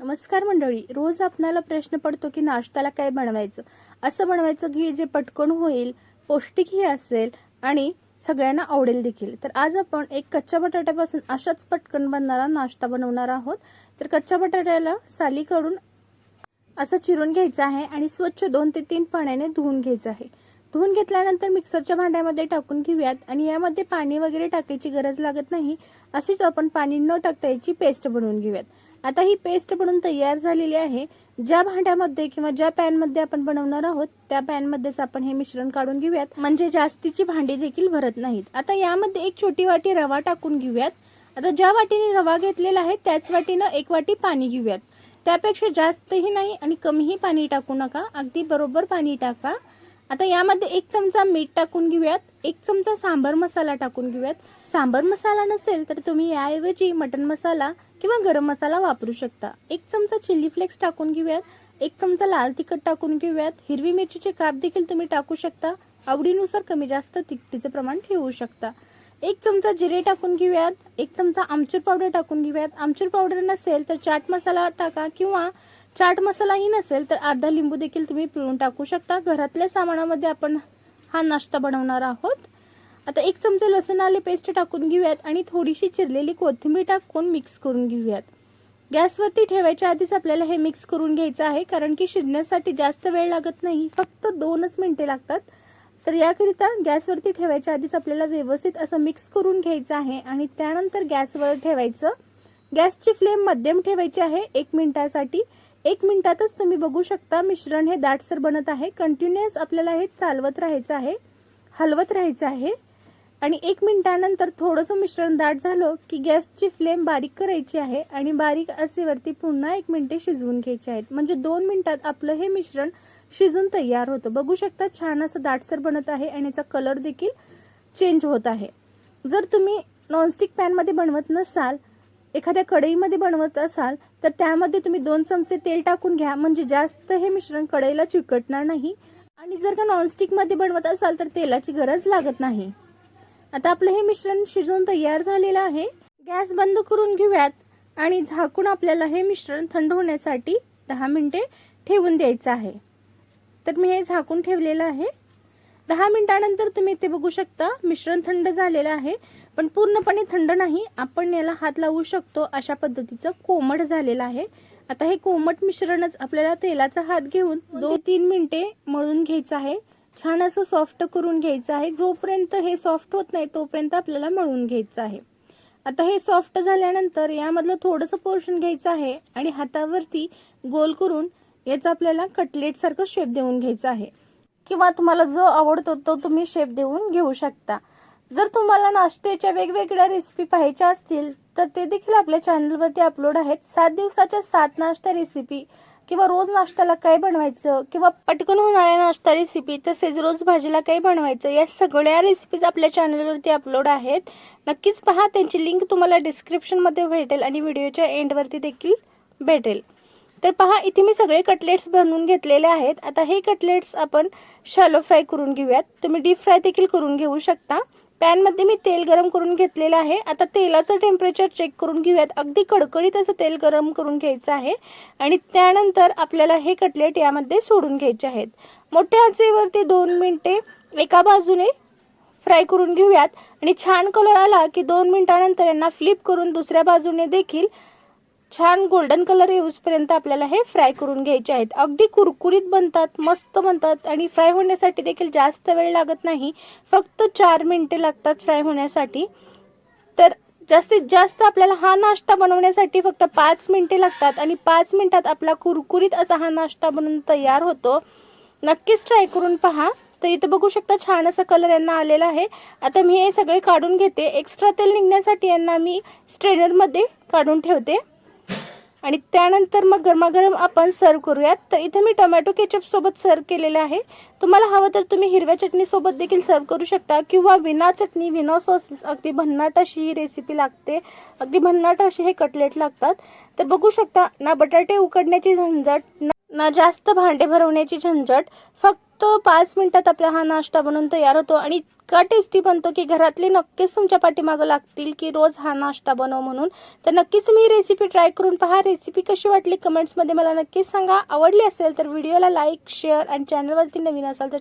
नमस्कार मंडळी रोज आपणाला प्रश्न पडतो की नाश्त्याला काय बनवायचं? असं बनवायचं की जे पटकन होईल पौष्टिकही असेल आणि सगळ्यांना आवडेल देखील. तर आज आपण एक कच्च्या बटाट्यापासून अशाच पटकन बनणारा नाश्ता बनवणार आहोत. तर कच्च्या बटाट्याला साली काढून असं चिरून घ्यायचं आहे आणि स्वच्छ दोन ते तीन पाण्याने धुवून घ्यायचं आहे. धुवून घेतल्यानंतर मिक्सरच्या भांड्यामध्ये टाकून घेऊयात आणि यामध्ये पाणी वगैरे टाकायची गरज लागत नाही. अशीच आपण पाणी न टाकता याची पेस्ट बनवून घेऊयात. आता ही पेस्ट बनवून तयार झालेली आहे. ज्या भांड्यामध्ये किंवा ज्या पॅनमध्ये आपण बनवणार आहोत त्या पॅनमध्येच आपण हे मिश्रण काढून घेऊयात. म्हणजे जास्तीची भांडी देखील भरत नाहीत. आता यामध्ये एक छोटी वाटी रवा टाकून घेऊयात. आता ज्या वाटीने रवा घेतलेला आहे त्याच वाटीनं एक वाटी पाणी घेऊयात. त्यापेक्षा जास्तही नाही आणि कमीही पाणी टाकू नका. अगदी बरोबर पाणी टाका. आता यामध्ये एक चमचा मीठ टाकून घेऊयात. एक चमचा सांबर मसाला टाकून घेऊयात. सांबर मसाला नसेल तर तुम्ही याऐवजी मटन मसाला किंवा गरम मसाला वापरू शकता. एक चमचा चिली फ्लेक्स टाकून घेऊयात. एक चमचा लाल तिखट टाकून घेऊयात. हिरवी मिरचीचे काप देखील तुम्ही टाकू शकता. आवडीनुसार कमी जास्त तिखटीचं प्रमाण ठेवू शकता. एक चमचा जिरे टाकून घेऊयात. एक चमचा आमचूर पावडर टाकून घेऊयात. आमचूर पावडर नसेल तर चाट मसाला टाका किंवा चाट मसालाही नसेल तर अर्धा लिंबू देखील तुम्ही पिळून टाकू शकता. घरातल्या सामानामध्ये आपण हा नाश्ता बनवणार आहोत. आता एक चमचा लसूण आले पेस्ट टाकून घेऊयात आणि थोडीशी चिरलेली कोथिंबीर टाकून मिक्स करून घेऊयात. गॅसवरती ठेवायच्या आधीच आपल्याला हे मिक्स करून घ्यायचं आहे कारण की शिजण्यासाठी जास्त वेळ लागत नाही फक्त दोनच मिनटे लागतात. तर याकरिता गॅसवरती ठेवायच्या आधीच आपल्याला व्यवस्थित असं मिक्स करून घ्यायचं आहे आणि त्यानंतर गॅसवर ठेवायचं. गॅसची फ्लेम मध्यम ठेवायची आहे एक मिनिटासाठी. एक मिनिटातच तुम्ही बघू शकता मिश्रण हे दाटसर बनत आहे. कंटिन्युअस आपल्याला हे चालवत राहायचं आहे. हलवत राहायचं आहे. आणि एक मिनिटानंतर थोडंसं मिश्रण दाट झालं की गॅसची फ्लेम बारीक करायची आहे आणि बारीक असेवरती पुन्हा एक मिनटे शिजवून घ्यायचे आहेत. म्हणजे दोन मिनिटात आपलं हे मिश्रण शिजून तयार होतं. बघू शकता छान असं दाटसर बनत आहे आणि याचा कलर देखील चेंज होत आहे. जर तुम्ही नॉनस्टिक पॅनमध्ये बनवत नसाल एखाद्या कढईमध्ये बनवत असाल तर त्यामध्ये तुम्ही दोन चमचे तेल टाकून घ्या. म्हणजे जास्त हे मिश्रण कढईला चिकटणार नाही. आणि जर का नॉनस्टिकमध्ये बनवत असाल तर तेलाची गरज लागत नाही. आता आपलं हे मिश्रण शिजवून तयार झालेलं आहे. गॅस बंद करून घेऊयात. आणि झाकून आपल्याला हे मिश्रण थंड होण्यासाठी दहा मिनटे ठेवून द्यायचं आहे. तर मी हे झाकून ठेवलेलं आहे. दहा मिनटानंतर तुम्ही ते बघू शकता मिश्रण थंड झालेलं आहे. पण पूर्णपणे थंड नाही. आपण याला हात लावू शकतो अशा पद्धतीचं कोमट झालेलं आहे. आता हे कोमट मिश्रणच आपल्याला तेलाचा हात घेऊन दोन तीन मिनिटे मळून घ्यायचं आहे. छान असं सॉफ्ट करून घ्यायचं आहे. जोपर्यंत हे सॉफ्ट होत नाही तोपर्यंत आपल्याला मळून घ्यायचं आहे. आता हे सॉफ्ट झाल्यानंतर यामधलं थोडंसं पोर्शन घ्यायचं आहे आणि हातावरती गोल करून याचा आपल्याला कटलेटसारखं शेप देऊन घ्यायचं आहे. किंवा तुम्हाला जो आवडतो तो तुम्ही शेप देऊन घेऊ शकता. जर तुम्हाला नाश्त्याच्या वेगवेगळ्या रेसिपी पाहायच्या असतील तर ते देखील आपल्या चॅनलवरती अपलोड आहेत. सात दिवसाच्या सात नाश्ता रेसिपी किंवा रोज नाश्त्याला काय बनवायचं किंवा पटकन होणाऱ्या नाश्ता रेसिपी तसेच रोज भाजीला काय बनवायचं या सगळ्या रेसिपीज आपल्या चॅनलवरती अपलोड आहेत. नक्कीच पहा त्यांची लिंक तुम्हाला डिस्क्रिप्शनमध्ये भेटेल आणि व्हिडिओच्या एंडवरती देखील भेटेल. तर पहा इथे मी सगळे कटलेट्स बनवून घेतलेले आहेत. आता हे कटलेट्स आपण शॅलो फ्राय करून घेऊयात. तुम्ही डीप फ्राय देखील करून घेऊ शकता. पॅनमध्ये मी तेल गरम करून घेतलेलं आहे. आता तेलाचं टेम्परेचर चेक करून घेऊयात. अगदी कडकडीत असं तेल गरम करून घ्यायचं आहे. आणि त्यानंतर आपल्याला हे कटलेट यामध्ये सोडून घ्यायचे आहेत. मोठ्या आचेवरती दोन मिनटे एका बाजूने फ्राय करून घेऊयात. आणि छान कलर आला की दोन मिनिटानंतर यांना फ्लिप करून दुसऱ्या बाजूने देखील छान गोल्डन कलर येऊसपर्यंत आपल्याला हे फ्राय करून घ्यायचे आहेत. अगदी कुरकुरीत बनतात मस्त बनतात आणि फ्राय होण्यासाठी देखील जास्त वेळ लागत नाही. फक्त चार मिनटे लागतात फ्राय होण्यासाठी. तर जास्तीत जास्त आपल्याला हा नाश्ता बनवण्यासाठी फक्त पाच मिनटे लागतात आणि पाच मिनटात आपला कुरकुरीत असा हा नाश्ता बनवून तयार होतो. नक्कीच ट्राय करून पहा. तर इथं बघू शकता छान असा कलर यांना आलेला आहे. आता मी हे सगळे काढून घेते. एक्स्ट्रा तेल निघण्यासाठी यांना मी स्ट्रेनरमध्ये काढून ठेवते. आणि त्यानंतर मग गरमागरम आपण सर्व करूयात. तर इथे मी टोमॅटो केचपसोबत सर्व्ह सर्व केलेलं आहे. तुम्हाला हवं तर तुम्ही हिरव्या चटणीसोबत देखील सर्व करू शकता किंवा विना चटणी विना सॉस अगदी भन्नाट अशी ही रेसिपी लागते. अगदी भन्नाट असे हे कटलेट लागतात. तर बघू शकता ना बटाटे उकडण्याची झंझट ना- ना जास्त भांडे भरवण्याची झंझट फक्त फक्त पाच मिनिटात आपला हा नाश्ता बनवून तयार होतो आणि इतका टेस्टी बनतो की घरातले नक्कीच तुमच्या पाठीमागं लागतील की रोज हा नाश्ता बनव म्हणून. तर नक्कीच मी रेसिपी ट्राय करून पहा. रेसिपी कशी वाटली? कमेंट्समध्ये मला नक्कीच सांगा. आवडली असेल तर व्हिडिओला लाईक शेअर आणि चॅनलवरती नवीन असाल तर